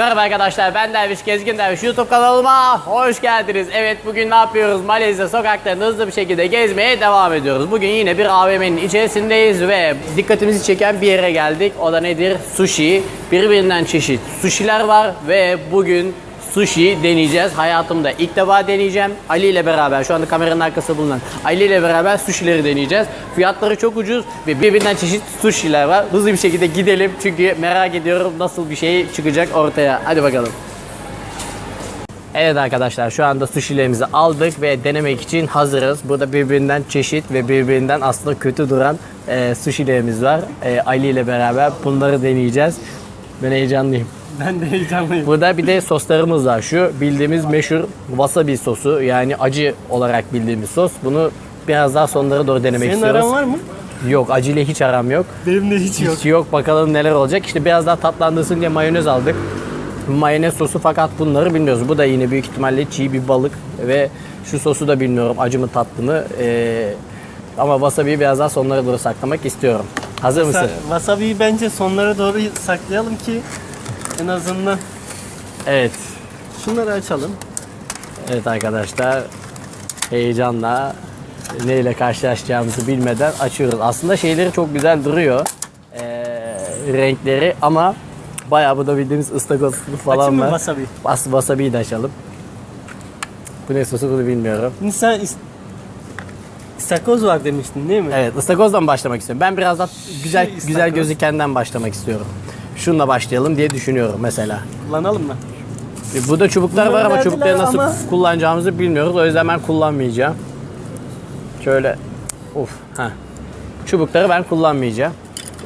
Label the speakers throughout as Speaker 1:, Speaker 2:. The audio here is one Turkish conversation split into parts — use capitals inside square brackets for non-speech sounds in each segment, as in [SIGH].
Speaker 1: Merhaba arkadaşlar ben Derviş Gezgin Derviş YouTube kanalıma hoş geldiniz. Evet bugün ne yapıyoruz? Malezya sokaklarında hızlı bir şekilde gezmeye devam ediyoruz. Bugün yine bir AVM'nin içerisindeyiz ve dikkatimizi çeken bir yere geldik. O da nedir? Sushi. Birbirinden çeşit sushiler var ve bugün sushi deneyeceğiz. Hayatımda ilk defa deneyeceğim. Ali ile beraber şu anda kameranın arkasında bulunan Ali ile beraber sushileri deneyeceğiz. Fiyatları çok ucuz ve birbirinden çeşit sushiler var. Hızlı bir şekilde gidelim çünkü merak ediyorum nasıl bir şey çıkacak ortaya. Hadi bakalım. Evet arkadaşlar şu anda sushilerimizi aldık ve denemek için hazırız. Burada birbirinden çeşit ve birbirinden aslında kötü duran e, sushilerimiz var. E, Ali ile beraber bunları deneyeceğiz. Ben heyecanlıyım.
Speaker 2: Ben de heyecanlıyım.
Speaker 1: Burada bir de soslarımız var. Şu bildiğimiz meşhur wasabi sosu yani acı olarak bildiğimiz sos. Bunu biraz daha sonlara doğru denemek
Speaker 2: Senin
Speaker 1: istiyoruz.
Speaker 2: aran var mı?
Speaker 1: Yok acıyla hiç aram yok.
Speaker 2: Benim de hiç yok.
Speaker 1: Hiç yok. Bakalım neler olacak. İşte biraz daha tatlandırsın diye mayonez aldık. Mayonez sosu fakat bunları bilmiyoruz. Bu da yine büyük ihtimalle çiğ bir balık ve şu sosu da bilmiyorum acı mı tatlı mı. Ee, ama wasabi'yi biraz daha sonlara doğru saklamak istiyorum. Hazır mısın?
Speaker 2: Sa- Wasabi'yi bence sonlara doğru saklayalım ki en azından
Speaker 1: Evet.
Speaker 2: şunları açalım.
Speaker 1: Evet arkadaşlar heyecanla neyle karşılaşacağımızı bilmeden açıyoruz. Aslında şeyleri çok güzel duruyor. Ee, renkleri ama bayağı bu da bildiğimiz ıstakoz falan
Speaker 2: Açayım mı
Speaker 1: var.
Speaker 2: wasabi?
Speaker 1: As wasabi'yi de açalım. Bu ne sosu bunu bilmiyorum.
Speaker 2: Şimdi sen is- istakoz var demiştin değil mi?
Speaker 1: Evet ıstakozdan başlamak istiyorum. Ben biraz daha güzel
Speaker 2: Şey,
Speaker 1: güzel
Speaker 2: ıstakoz.
Speaker 1: gözükenden başlamak istiyorum. Şununla başlayalım diye düşünüyorum mesela.
Speaker 2: Kullanalım mı?
Speaker 1: E, Burada çubuklar
Speaker 2: Bunları
Speaker 1: var ama
Speaker 2: verdiler
Speaker 1: çubukları nasıl
Speaker 2: ama-
Speaker 1: kullanacağımızı bilmiyoruz. O yüzden ben kullanmayacağım. Şöyle uf ha. Çubukları ben kullanmayacağım.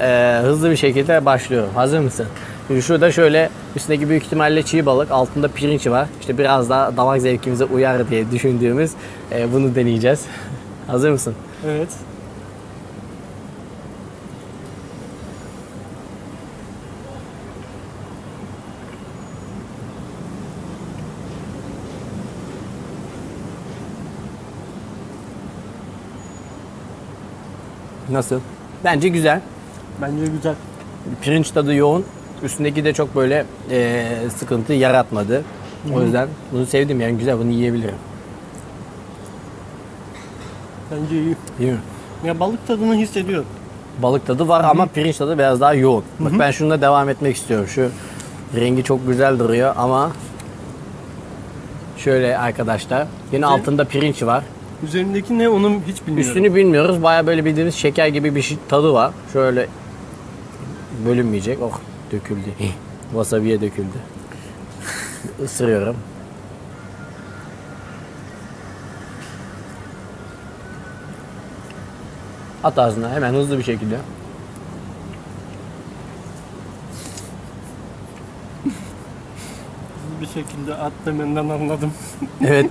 Speaker 1: Ee, hızlı bir şekilde başlıyorum. Hazır mısın? Şimdi şurada şöyle üstündeki büyük ihtimalle çiğ balık, altında pirinç var. İşte biraz daha damak zevkimize uyar diye düşündüğümüz e, bunu deneyeceğiz. [LAUGHS] Hazır mısın?
Speaker 2: Evet.
Speaker 1: Nasıl? Bence güzel.
Speaker 2: Bence güzel.
Speaker 1: Pirinç tadı yoğun. Üstündeki de çok böyle e, sıkıntı yaratmadı. O yüzden bunu sevdim yani güzel bunu yiyebilirim.
Speaker 2: Bence iyi.
Speaker 1: Değil mi?
Speaker 2: Ya balık tadını hissediyorum.
Speaker 1: Balık tadı var ama pirinç tadı biraz daha yoğun. Bak ben şununla devam etmek istiyorum. Şu rengi çok güzel duruyor ama şöyle arkadaşlar yine altında pirinç var.
Speaker 2: Üzerindeki ne onu hiç bilmiyorum.
Speaker 1: Üstünü bilmiyoruz. Baya böyle bildiğimiz şeker gibi bir şey, tadı var. Şöyle bölünmeyecek. Oh döküldü. [LAUGHS] Wasabi'ye döküldü. Isırıyorum. At ağzına hemen hızlı bir şekilde.
Speaker 2: bir şekilde at demenden anladım. [LAUGHS]
Speaker 1: Evet.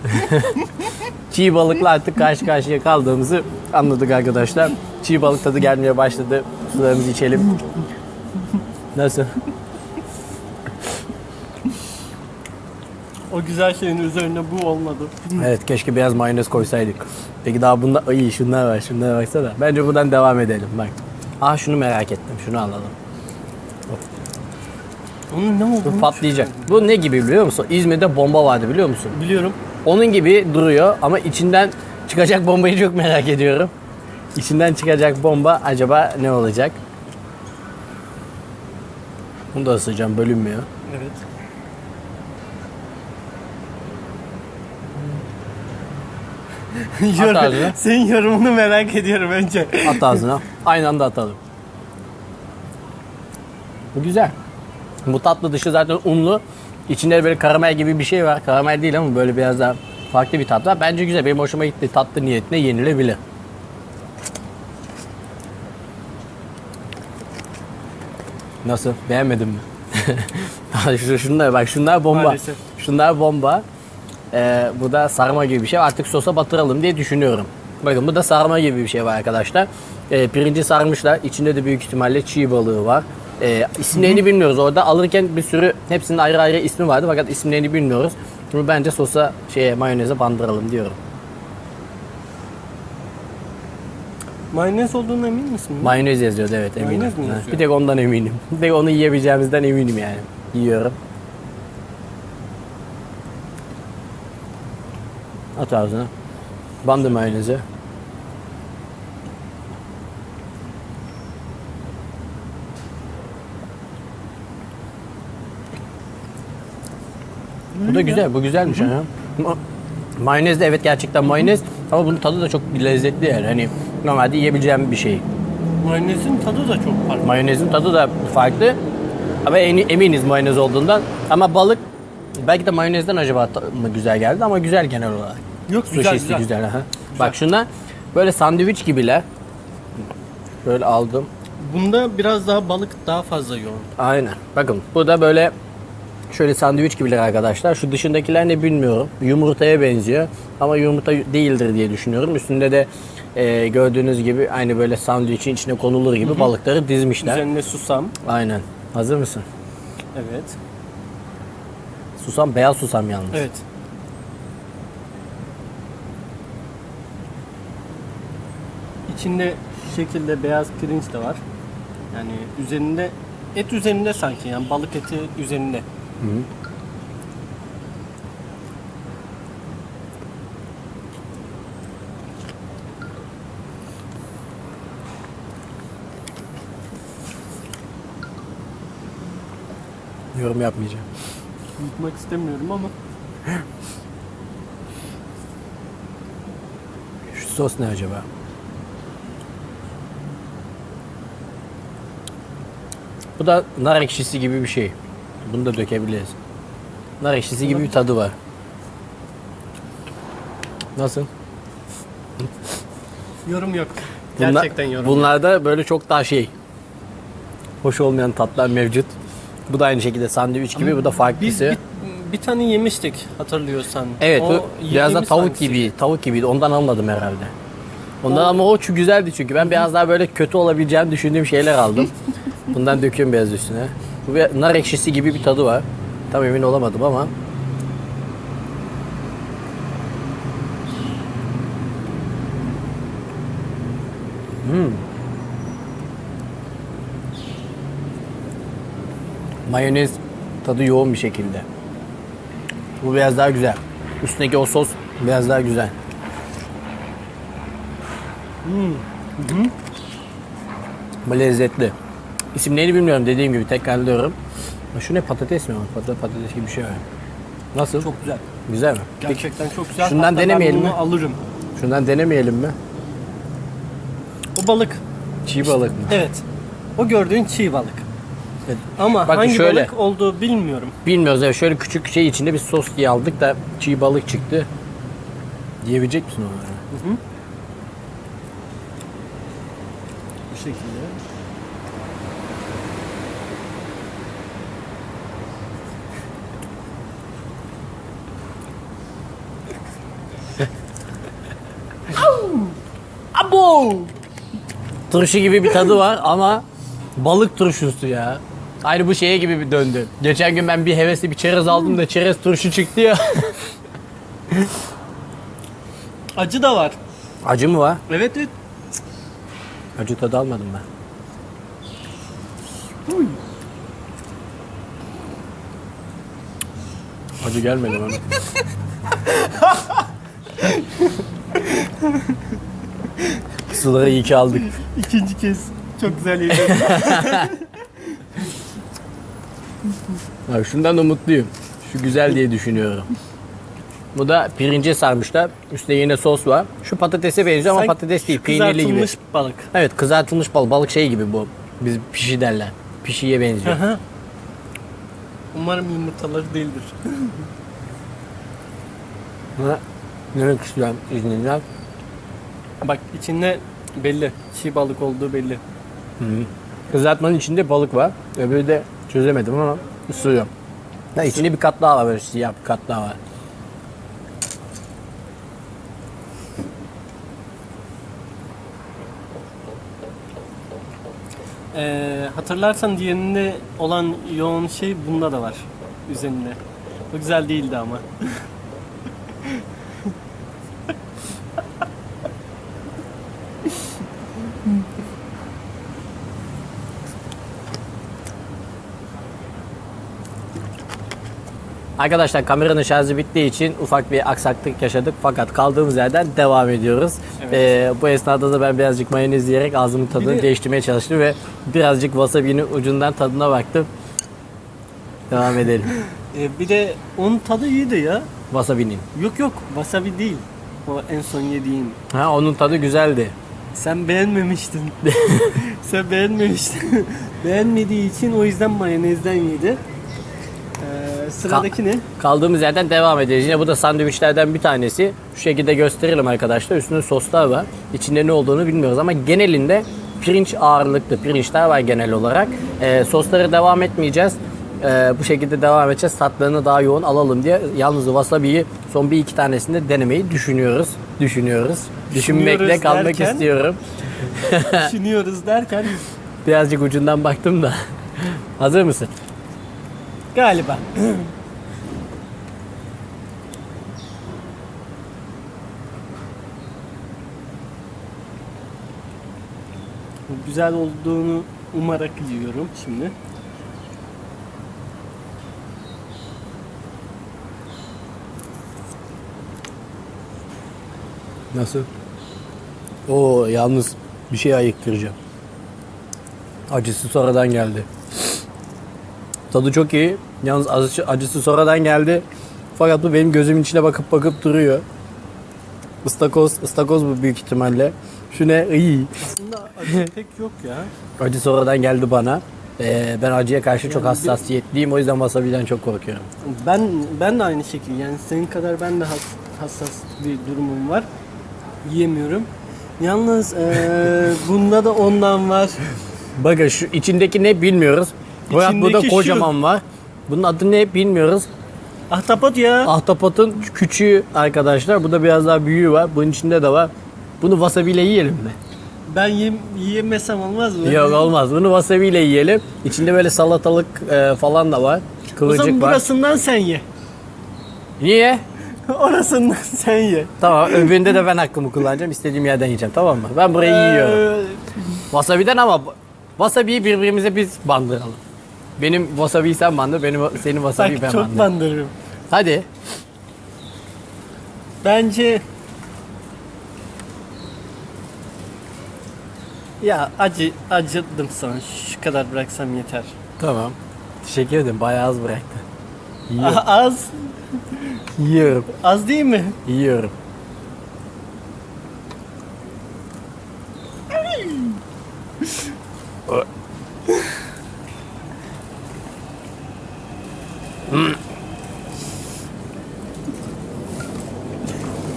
Speaker 1: [LAUGHS] Çiğ balıkla artık karşı karşıya kaldığımızı anladık arkadaşlar. Çiğ balık tadı gelmeye başladı. Sularımızı içelim. Nasıl?
Speaker 2: O güzel şeyin üzerine bu olmadı.
Speaker 1: Evet keşke biraz mayonez koysaydık. Peki daha bunda iyi şunlar var şunlara baksana. Bence buradan devam edelim bak. Ah şunu merak ettim şunu alalım.
Speaker 2: Onun ne olduğunu
Speaker 1: Bu patlayacak. Bu ne gibi biliyor musun? İzmir'de bomba vardı biliyor musun?
Speaker 2: biliyorum.
Speaker 1: Onun gibi duruyor ama içinden çıkacak bombayı çok merak ediyorum. İçinden çıkacak bomba acaba ne olacak? Bunu da ısıracağım bölünmüyor.
Speaker 2: Evet. Yorum-
Speaker 1: ağzına.
Speaker 2: Senin yorumunu merak ediyorum önce.
Speaker 1: At ağzına. Aynı anda atalım. Bu güzel. Bu tatlı dışı zaten unlu. İçinde böyle karamel gibi bir şey var. Karamel değil ama böyle biraz daha farklı bir tat var. Bence güzel. Benim hoşuma gitti. Tatlı niyetine yenilebilir. Nasıl? Beğenmedin mi? [LAUGHS] Şu- şunlar bak şunlar bomba.
Speaker 2: Maalesef.
Speaker 1: Şunlar bomba. Ee, bu da sarma gibi bir şey. Artık sosa batıralım diye düşünüyorum. Bakın bu da sarma gibi bir şey var arkadaşlar. Ee, pirinci sarmışlar. İçinde de büyük ihtimalle çiğ balığı var. E, isimlerini bilmiyoruz orada. Alırken bir sürü hepsinin ayrı ayrı ismi vardı fakat isimlerini bilmiyoruz. Şimdi bence sosa şeye mayoneze bandıralım diyorum.
Speaker 2: Mayonez olduğuna emin misin?
Speaker 1: Mayonez yazıyordu evet eminim.
Speaker 2: Mayonez mi yazıyor?
Speaker 1: Bir tek ondan eminim. Bir tek onu yiyebileceğimizden eminim yani. Yiyorum. At ağzına. Bandı mayonezi. Bu da güzel, bu güzelmiş ha. Ma- Mayonez de evet gerçekten mayonez ama bunun tadı da çok lezzetli yani. Hani normalde yiyebileceğim bir şey.
Speaker 2: Mayonezin tadı da çok farklı.
Speaker 1: Mayonezin tadı da farklı. Ama eminiz mayonez olduğundan. Ama balık belki de mayonezden acaba mı güzel geldi ama güzel genel olarak.
Speaker 2: Yok güzel
Speaker 1: Sushisi
Speaker 2: güzel.
Speaker 1: güzel. aha. Bak şundan böyle sandviç gibiler. Böyle aldım.
Speaker 2: Bunda biraz daha balık daha fazla yoğun.
Speaker 1: Aynen. Bakın bu da böyle şöyle sandviç gibiler arkadaşlar. Şu dışındakiler ne bilmiyorum. Yumurtaya benziyor. Ama yumurta değildir diye düşünüyorum. Üstünde de e, gördüğünüz gibi aynı böyle sandviçin içine konulur gibi balıkları dizmişler.
Speaker 2: Üzerine susam.
Speaker 1: Aynen. Hazır mısın?
Speaker 2: Evet.
Speaker 1: Susam beyaz susam yalnız.
Speaker 2: Evet. İçinde şu şekilde beyaz pirinç de var. Yani üzerinde et üzerinde sanki yani balık eti üzerinde.
Speaker 1: Yorum yapmayacağım.
Speaker 2: Yutmak istemiyorum ama
Speaker 1: Şu sos ne acaba? Bu da nar ekşisi gibi bir şey. Bunu da dökebiliriz. Nar ekşisi gibi bir tadı var. Nasıl?
Speaker 2: yorum yok.
Speaker 1: Bunlar-
Speaker 2: Gerçekten yorum yok.
Speaker 1: Bunlarda böyle çok daha şey. Hoş olmayan tatlar mevcut. Bu da aynı şekilde sandviç gibi. Bu da
Speaker 2: Biz
Speaker 1: farklısı.
Speaker 2: bir, bir tane yemiştik hatırlıyorsan.
Speaker 1: Evet
Speaker 2: O
Speaker 1: biraz da
Speaker 2: yediğimiz
Speaker 1: tavuk
Speaker 2: hangisi?
Speaker 1: gibi. Tavuk gibiydi. Ondan almadım herhalde. Ondan ama o çok güzeldi çünkü. Ben biraz daha böyle kötü olabileceğini düşündüğüm şeyler aldım. [LAUGHS] Bundan döküyorum beyaz üstüne. Bu bir nar ekşisi gibi bir tadı var. Tam emin olamadım ama. Hmm. Mayonez tadı yoğun bir şekilde. Bu biraz daha güzel. Üstündeki o sos biraz daha güzel. Bu lezzetli. İsimlerini bilmiyorum dediğim gibi tekrarlıyorum. Şu ne patates mi? Patates, patates gibi bir şey var. Nasıl?
Speaker 2: Çok güzel.
Speaker 1: Güzel mi? Peki
Speaker 2: Gerçekten çok güzel.
Speaker 1: şundan
Speaker 2: Hatta ben
Speaker 1: denemeyelim
Speaker 2: bunu
Speaker 1: mi?
Speaker 2: alırım.
Speaker 1: şundan denemeyelim mi?
Speaker 2: O balık.
Speaker 1: Çiğ balık mı?
Speaker 2: Evet. O gördüğün çiğ balık.
Speaker 1: Evet.
Speaker 2: Ama
Speaker 1: Bakın
Speaker 2: hangi
Speaker 1: şöyle.
Speaker 2: balık olduğu bilmiyorum.
Speaker 1: Bilmiyoruz evet şöyle küçük şey içinde bir sos diye aldık da çiğ balık çıktı. Yiyebilecek misin onları?
Speaker 2: Bu şekilde.
Speaker 1: Abo! Turşu gibi bir tadı var ama balık turşusu ya. Aynı bu şeye gibi bir döndü. Geçen gün ben bir hevesli bir çerez aldım da çerez turşu çıktı ya. [LAUGHS]
Speaker 2: Acı da var.
Speaker 1: Acı mı var?
Speaker 2: Evet evet.
Speaker 1: Acı tadı almadım ben. Acı gelmedi bana. [LAUGHS] Suları iyi ki aldık. [LAUGHS]
Speaker 2: İkinci kez. Çok güzel yedim. [LAUGHS]
Speaker 1: Abi şundan da mutluyum. Şu güzel diye düşünüyorum. Bu da pirince sarmışlar. Üstte yine sos var. Şu patatese benziyor ama
Speaker 2: Sanki
Speaker 1: patates değil. Peynirli gibi.
Speaker 2: Kızartılmış balık.
Speaker 1: Evet kızartılmış balık. Balık şey gibi bu. Biz pişi derler. Pişiye benziyor.
Speaker 2: Aha. Umarım yumurtaları değildir.
Speaker 1: Ha, Yemek istiyorum izninizle.
Speaker 2: Bak içinde belli. Çiğ balık olduğu belli.
Speaker 1: Kızartmanın içinde balık var. Öbürü de çözemedim ama ısırıyorum. Ha, içinde bir kat daha var böyle siyah bir kat daha var.
Speaker 2: Ee, hatırlarsan diğerinde olan yoğun şey bunda da var. Üzerinde. O güzel değildi ama. [LAUGHS]
Speaker 1: Arkadaşlar kameranın şarjı bittiği için ufak bir aksaklık yaşadık fakat kaldığımız yerden devam ediyoruz.
Speaker 2: Evet.
Speaker 1: Ee, bu esnada da ben birazcık mayonez yiyerek ağzımın tadını
Speaker 2: Bir de-
Speaker 1: değiştirmeye çalıştım ve birazcık wasabi'nin ucundan tadına baktım. Devam edelim. [LAUGHS]
Speaker 2: Ee, bir de onun tadı iyiydi ya.
Speaker 1: Wasabi'nin.
Speaker 2: Yok yok wasabi değil. O en son yediğin.
Speaker 1: Ha onun tadı güzeldi.
Speaker 2: Sen beğenmemiştin. [LAUGHS] Sen beğenmemiştin. [LAUGHS] Beğenmediği için o yüzden mayonezden yedi. Sıradaki ne?
Speaker 1: Kaldığımız yerden devam edeceğiz. Yine bu da sandviçlerden bir tanesi. Şu şekilde gösterelim arkadaşlar. Üstünde soslar var. İçinde ne olduğunu bilmiyoruz ama genelinde pirinç ağırlıklı pirinçler var genel olarak. Ee, soslara devam etmeyeceğiz. Ee, bu şekilde devam edeceğiz. Tatlarını daha yoğun alalım diye. Yalnız wasabi'yi son bir iki tanesinde denemeyi düşünüyoruz. Düşünüyoruz. Düşünmekle
Speaker 2: Düşünüyoruz
Speaker 1: kalmak
Speaker 2: derken?
Speaker 1: istiyorum. [LAUGHS]
Speaker 2: Düşünüyoruz derken
Speaker 1: Birazcık ucundan baktım da. [LAUGHS] Hazır mısın?
Speaker 2: Galiba. [CLEARS THROAT] Güzel olduğunu umarak yiyorum şimdi.
Speaker 1: Nasıl? Oo yalnız bir şey ayıktıracağım. Acısı sonradan geldi. Tadı çok iyi. Yalnız acısı, acısı sonradan geldi. Fakat bu benim gözümün içine bakıp bakıp duruyor. Istakoz, ıstakoz bu büyük ihtimalle. Şu ne? İyi.
Speaker 2: Aslında acı [LAUGHS] pek yok ya.
Speaker 1: Acı sonradan geldi bana. Ee, ben acıya karşı çok
Speaker 2: Yani bir-
Speaker 1: hassasiyetliyim. O yüzden wasabi'den çok korkuyorum.
Speaker 2: Ben ben de aynı şekilde yani senin kadar ben de has- hassas bir durumum var. Yiyemiyorum. Yalnız eee, [LAUGHS] bunda da ondan var.
Speaker 1: Bakın şu içindeki ne bilmiyoruz. Fakat burada
Speaker 2: İçindeki
Speaker 1: kocaman var. Bunun adı ne bilmiyoruz.
Speaker 2: Ahtapot ya.
Speaker 1: Ahtapotun küçüğü arkadaşlar. Burada biraz daha büyüğü var. Bunun içinde de var. Bunu wasabi ile yiyelim mi?
Speaker 2: Ben yem, yiyemesem olmaz mı?
Speaker 1: Yok olmaz. Bunu wasabi ile yiyelim. İçinde böyle salatalık e, falan da var.
Speaker 2: O zaman
Speaker 1: Kıvırcık var.
Speaker 2: burasından sen ye.
Speaker 1: Niye? [LAUGHS]
Speaker 2: Orasından sen ye.
Speaker 1: Tamam öbüründe de ben hakkımı kullanacağım. İstediğim yerden yiyeceğim tamam mı? Ben burayı yiyorum.
Speaker 2: Ee,
Speaker 1: Wasabi'den ama wasabi'yi birbirimize biz bandıralım. Benim wasabi'yi sen bandır, benim senin wasabi'yi ben
Speaker 2: Bak çok
Speaker 1: bandır.
Speaker 2: bandırırım.
Speaker 1: Hadi.
Speaker 2: Bence ya acı acıdım sana. Şu kadar bıraksam yeter.
Speaker 1: Tamam. Teşekkür ederim. Bayağı az bıraktı. Yiyorum. [LAUGHS]
Speaker 2: Az
Speaker 1: Yiyorum.
Speaker 2: az değil mi?
Speaker 1: Yiyorum.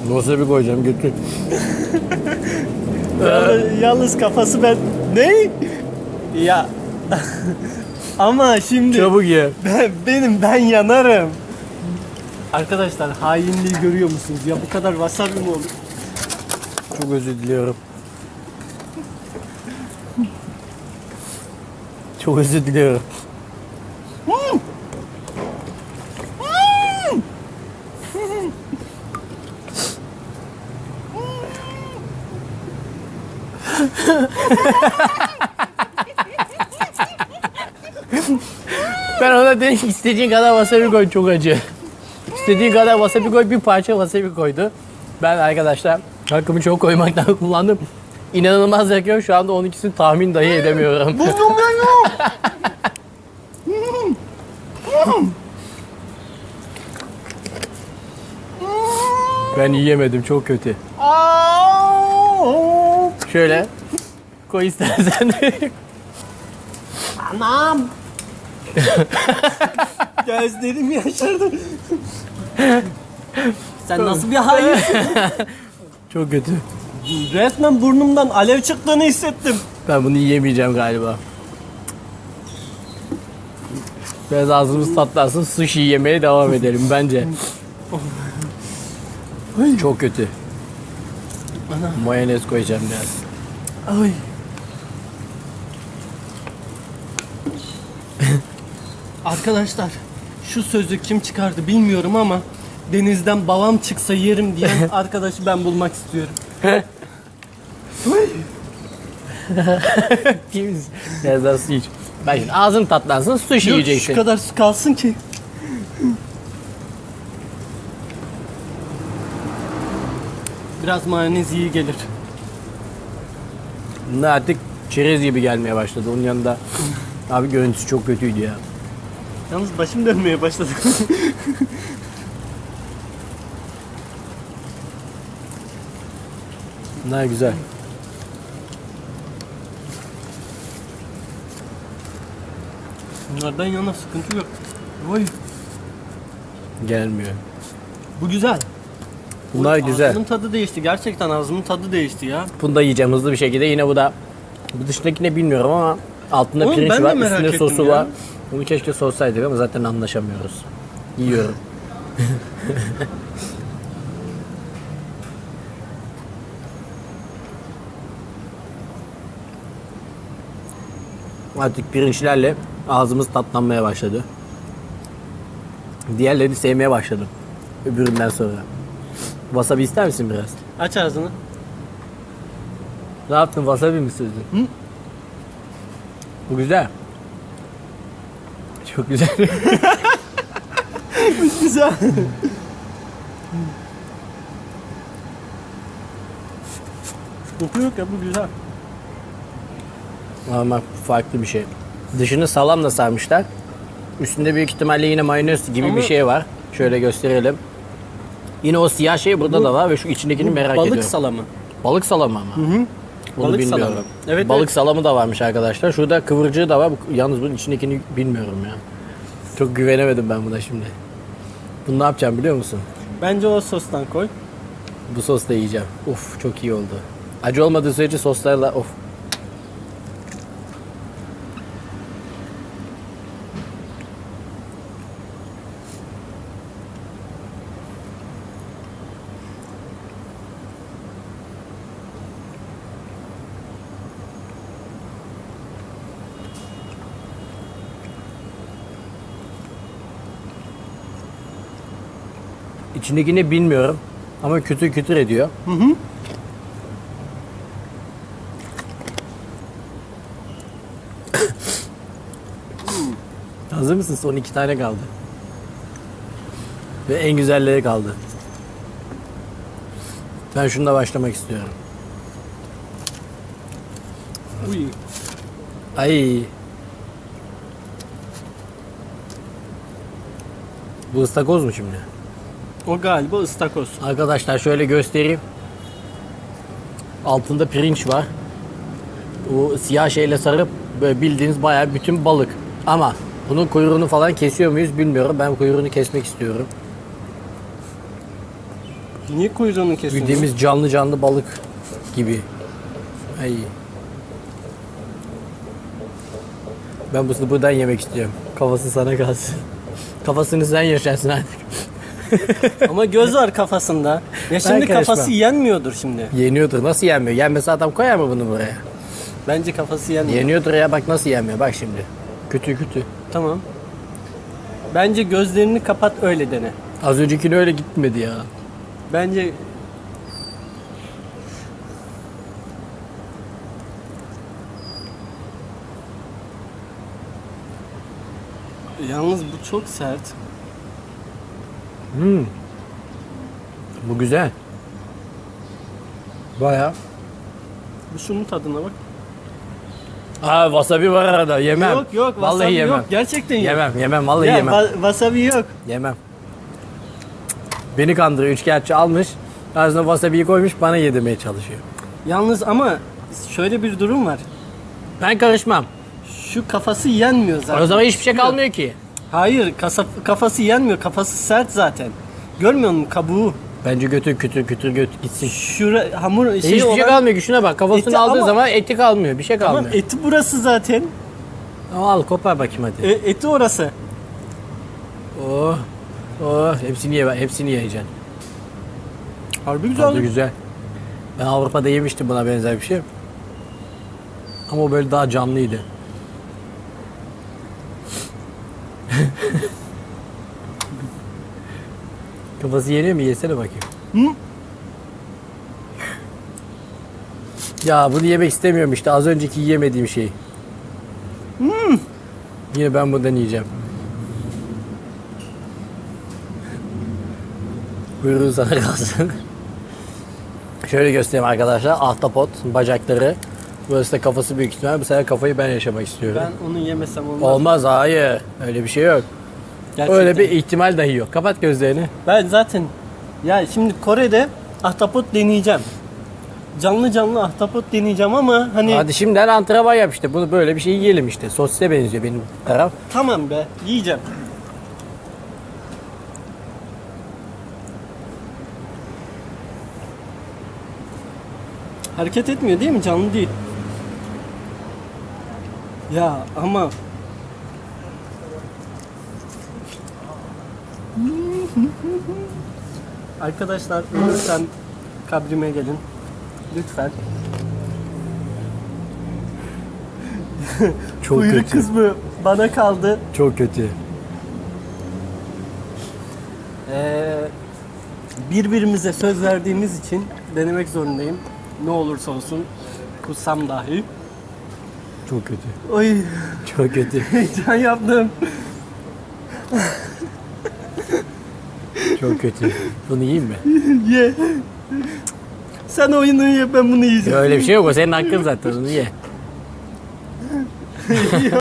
Speaker 1: Wasabi koyacağım götür. [LAUGHS]
Speaker 2: Yalnız, yalnız kafası ben ne? Ya [LAUGHS] ama şimdi
Speaker 1: Çabuk ye. [LAUGHS]
Speaker 2: ben, benim ben yanarım. Arkadaşlar hainliği görüyor musunuz? Ya bu kadar wasabi mi olur?
Speaker 1: Çok özür diliyorum. Çok özür diliyorum. Ben ona dedim ki istediğin kadar wasabi koy çok acı. İstediğin kadar wasabi koy bir parça wasabi koydu. Ben arkadaşlar hakkımı çok koymaktan [LAUGHS] kullandım. İnanılmaz yakıyor. Şu anda 12'sini tahmin dahi edemiyorum. [LAUGHS] ben yiyemedim çok kötü. Şöyle koy istersen. [LAUGHS]
Speaker 2: Anam. Gözlerim yaşardı. Sen nasıl bir hainsin? [LAUGHS]
Speaker 1: çok kötü.
Speaker 2: Resmen burnumdan alev çıktığını hissettim.
Speaker 1: Ben bunu yiyemeyeceğim galiba. Biraz ağzımız tatlansın sushi yemeye devam edelim bence. Çok kötü. Mayonez koyacağım biraz.
Speaker 2: Ay. Arkadaşlar şu sözü kim çıkardı bilmiyorum ama denizden babam çıksa yerim diyen [LAUGHS] arkadaşı ben bulmak istiyorum. [LAUGHS]
Speaker 1: Temiz. Biraz daha su iç. Ben şimdi ağzın tatlansın, su
Speaker 2: işi
Speaker 1: Yok
Speaker 2: şu kadar su kalsın ki. Biraz mayonez iyi gelir.
Speaker 1: Bunlar artık çerez gibi gelmeye başladı. Onun yanında abi görüntüsü çok kötüydü ya.
Speaker 2: Yalnız başım dönmeye başladı. [LAUGHS]
Speaker 1: Bunlar güzel.
Speaker 2: Bunlardan yana sıkıntı yok. Oy.
Speaker 1: Gelmiyor.
Speaker 2: Bu güzel.
Speaker 1: Bunlar
Speaker 2: Oy,
Speaker 1: güzel.
Speaker 2: Ağzımın tadı değişti. Gerçekten ağzımın tadı değişti ya.
Speaker 1: Bunu da yiyeceğim hızlı bir şekilde. Yine bu da bu dışındaki ne bilmiyorum ama altında
Speaker 2: Oğlum
Speaker 1: pirinç var, üstünde sosu
Speaker 2: ya.
Speaker 1: var. Bunu keşke sossaydık ama zaten anlaşamıyoruz. Yiyorum. [LAUGHS] Artık pirinçlerle ağzımız tatlanmaya başladı. Diğerlerini sevmeye başladım. Öbüründen sonra. Wasabi ister misin biraz?
Speaker 2: Aç ağzını.
Speaker 1: Ne yaptın? Wasabi mi sürdün?
Speaker 2: Hı?
Speaker 1: Bu güzel. Çok güzel. [LAUGHS]
Speaker 2: Güzel. Sıkıntı yok ya bu güzel.
Speaker 1: Ama farklı bir şey. Dışını salamla sarmışlar. Üstünde büyük ihtimalle yine mayonez gibi
Speaker 2: Ama-
Speaker 1: bir şey var. Şöyle gösterelim. Yine o siyah şey burada
Speaker 2: Bu-
Speaker 1: da var ve şu içindekini merak
Speaker 2: Balık
Speaker 1: ediyorum.
Speaker 2: salamı.
Speaker 1: Balık salamı ama.
Speaker 2: Hı hı.
Speaker 1: Bunu
Speaker 2: Balık
Speaker 1: bilmiyorum.
Speaker 2: salamı. Evet,
Speaker 1: Balık
Speaker 2: evet.
Speaker 1: salamı da varmış arkadaşlar. Şurada kıvırcığı da var. Yalnız bunun içindekini bilmiyorum ya. Çok güvenemedim ben buna şimdi. Bunu ne yapacağım biliyor musun?
Speaker 2: Bence o sostan koy.
Speaker 1: Bu sosla yiyeceğim. Uf çok iyi oldu. Acı olmadığı sürece soslarla of. İçindekini bilmiyorum ama kütür kütür ediyor.
Speaker 2: Hı hı. [COUGHS]
Speaker 1: Hazır mısın? Son iki tane kaldı. Ve en güzelleri kaldı. Ben şununla başlamak istiyorum.
Speaker 2: Uy.
Speaker 1: Ay. Bu ıstakoz mu şimdi?
Speaker 2: O galiba ıstakoz.
Speaker 1: Arkadaşlar şöyle göstereyim. Altında pirinç var. O siyah şeyle sarıp böyle bildiğiniz bayağı bütün balık. Ama bunun kuyruğunu falan kesiyor muyuz bilmiyorum. Ben kuyruğunu kesmek istiyorum.
Speaker 2: Niye kuyruğunu kesiyorsun?
Speaker 1: Bildiğimiz canlı canlı balık gibi. Ay. Ben bunu buradan yemek istiyorum. Kafası sana kalsın. [LAUGHS] Kafasını sen yaşarsın artık. [LAUGHS]
Speaker 2: Ama göz var kafasında. Ya şimdi
Speaker 1: karışmam.
Speaker 2: kafası yenmiyordur şimdi.
Speaker 1: Yeniyordur. Nasıl yenmiyor? Yenmese adam koyar mı bunu buraya?
Speaker 2: Bence kafası yenmiyor.
Speaker 1: Yeniyordur ya bak nasıl yenmiyor. Bak şimdi. Kötü kötü.
Speaker 2: Tamam. Bence gözlerini kapat öyle dene.
Speaker 1: Az öncekini öyle gitmedi ya.
Speaker 2: Bence Yalnız bu çok sert.
Speaker 1: Hmm. Bu güzel. Baya.
Speaker 2: Bu şunun tadına bak.
Speaker 1: Aa wasabi var arada. Yemem.
Speaker 2: Yok yok
Speaker 1: Vallahi
Speaker 2: wasabi
Speaker 1: yemem.
Speaker 2: yok. Gerçekten yok.
Speaker 1: Yemem yemem vallahi
Speaker 2: Ya,
Speaker 1: yemem.
Speaker 2: wa- wasabi yok.
Speaker 1: Yemem. Beni kandırıyor. Üçkağıtçı almış. Ağzına wasabi'yi koymuş bana yedirmeye çalışıyor.
Speaker 2: Yalnız ama şöyle bir durum var.
Speaker 1: Ben karışmam.
Speaker 2: Şu kafası yenmiyor zaten.
Speaker 1: O zaman hiçbir şey kalmıyor ki.
Speaker 2: Hayır, kasa, kafası yenmiyor. Kafası sert zaten. Görmüyor musun kabuğu?
Speaker 1: Bence götür kütür kütür götür gitsin.
Speaker 2: Şura hamur şeyi
Speaker 1: Hiçbir şey
Speaker 2: olan-
Speaker 1: kalmıyor ki şuna bak. Kafasını
Speaker 2: Eti
Speaker 1: aldığı
Speaker 2: ama-
Speaker 1: zaman eti kalmıyor. Bir şey
Speaker 2: Tamam
Speaker 1: kalmıyor.
Speaker 2: eti burası zaten.
Speaker 1: Al kopar bakayım hadi.
Speaker 2: E, eti orası.
Speaker 1: Oh. Oh. Hepsini ye. Hepsini yiyeceksin.
Speaker 2: Harbi güzel.
Speaker 1: Tadı güzel. Ben Avrupa'da yemiştim buna benzer bir şey. Ama o böyle daha canlıydı. [LAUGHS] Kafası yeniyor mu? Yesene bakayım.
Speaker 2: Hı?
Speaker 1: Ya bunu yemek istemiyorum işte. Az önceki yiyemediğim şey. Yine ben bundan yiyeceğim. Buyurun sana kalsın. [LAUGHS] Şöyle göstereyim arkadaşlar. Ahtapot bacakları. Burası da kafası büyük ihtimal. Bu sefer kafayı ben yaşamak istiyorum.
Speaker 2: Ben onu yemesem olmaz.
Speaker 1: Olmaz hayır. Öyle bir şey yok.
Speaker 2: Gerçekten.
Speaker 1: Öyle bir ihtimal dahi yok. Kapat gözlerini.
Speaker 2: Ben zaten ya şimdi Kore'de ahtapot deneyeceğim. Canlı canlı ahtapot deneyeceğim ama hani
Speaker 1: Hadi şimdiden antrenman yap işte. Bunu böyle bir şey yiyelim işte. Sosise benziyor benim taraf.
Speaker 2: tamam be yiyeceğim. Hareket etmiyor değil mi? Canlı değil. Ya ama Arkadaşlar lütfen kabrime gelin. Lütfen.
Speaker 1: Çok
Speaker 2: Kuyruk
Speaker 1: kötü.
Speaker 2: kısmı bana kaldı.
Speaker 1: Çok kötü.
Speaker 2: Ee, birbirimize söz verdiğimiz için denemek zorundayım. Ne olursa olsun kussam dahi.
Speaker 1: Çok kötü.
Speaker 2: Oy
Speaker 1: Çok kötü. [LAUGHS]
Speaker 2: heyecan yaptım.
Speaker 1: Çok kötü. Bunu yiyeyim mi?
Speaker 2: Ye. Sen oyunu ye ben bunu yiyeceğim.
Speaker 1: Öyle bir şey yok. O senin hakkın zaten. Onu ye. [LAUGHS]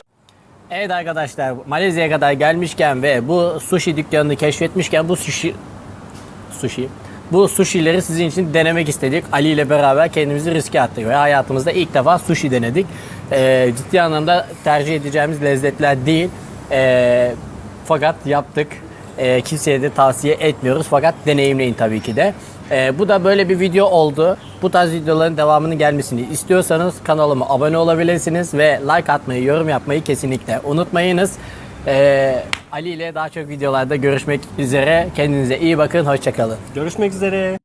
Speaker 1: evet arkadaşlar Malezya'ya kadar gelmişken ve bu sushi dükkanını keşfetmişken bu sushi sushi bu sushi'leri sizin için denemek istedik. Ali ile beraber kendimizi riske attık ve hayatımızda ilk defa sushi denedik. Ee, ciddi anlamda tercih edeceğimiz lezzetler değil. Ee, fakat yaptık. Ee, kimseye de tavsiye etmiyoruz fakat deneyimleyin tabii ki de. Ee, bu da böyle bir video oldu. Bu tarz videoların devamının gelmesini istiyorsanız kanalıma abone olabilirsiniz ve like atmayı, yorum yapmayı kesinlikle unutmayınız. Ee, Ali ile daha çok videolarda görüşmek üzere. Kendinize iyi bakın, hoşçakalın.
Speaker 2: Görüşmek üzere.